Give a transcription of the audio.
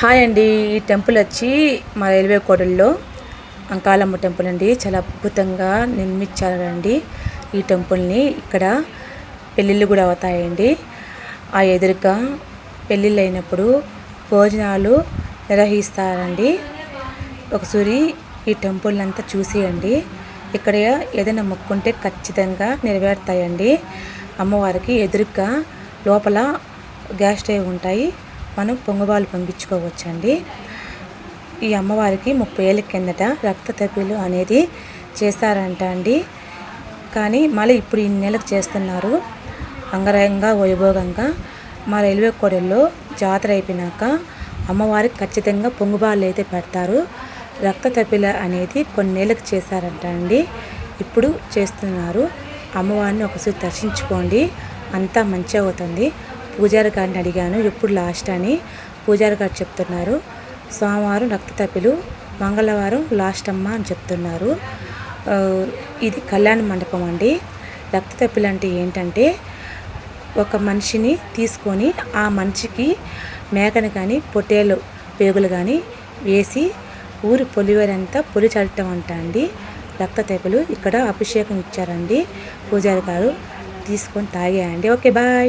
Hi అండి. ఈ temple వచ్చి మా రైల్వే కోడల్లో అంకాలమ్మ టెంపుల్ అండి. చాలా అద్భుతంగా నిర్మించారండి ఈ టెంపుల్ని. ఇక్కడ పెళ్ళిళ్ళు కూడా అవుతాయండి. ఆ ఎదురుగా పెళ్ళిళ్ళు అయినప్పుడు భోజనాలు నిర్వహిస్తారండి. ఒకసారి ఈ టెంపుల్ అంతా చూసేయండి. ఇక్కడ ఏదైనా మొక్కుంటే ఖచ్చితంగా నెరవేరుతాయండి. అమ్మవారికి ఎదురుగా లోపల గ్యాస్ స్టవ్ ఉంటాయి. మనం పొంగబాలు పొంగించుకోవచ్చండి. ఈ అమ్మవారికి ముప్పై ఏళ్ళ కిందట రక్త తప్పిలు అనేది చేస్తారంట అండి కానీ మళ్ళీ ఇప్పుడు ఇన్ని నెలకు చేస్తున్నారు. అంగరంగ వైభోగంగా మా రైల్వే కోడల్లో జాతర అయిపోయినాక అమ్మవారికి ఖచ్చితంగా పొంగుబాళ్ళు అయితే పెడతారు. రక్త తప్పిల అనేది కొన్నేళ్ళకి చేశారంట అండి ఇప్పుడు చేస్తున్నారు. అమ్మవారిని ఒకసారి దర్శించుకోండి. అంతా మంచిగా అవుతుంది. పూజారి గారిని అడిగాను ఎప్పుడు లాస్ట్ అని. పూజారి గారు చెప్తున్నారు సోమవారం రక్త తప్పిలు మంగళవారం లాస్ట్ అమ్మ అని చెప్తున్నారు. ఇది కళ్యాణ మండపం అండి. రక్త తప్పిలు అంటే ఏంటంటే ఒక మనిషిని తీసుకొని ఆ మనిషికి మేకను కానీ పొట్టేలు పేగులు కానీ వేసి ఊరి పొలివేరంతా పొలి చల్లటం అంట అండి. రక్త తెపులు ఇక్కడ అభిషేకం ఇచ్చారండి. పూజారి గారు తీసుకొని తాగేయండి. Okay bye.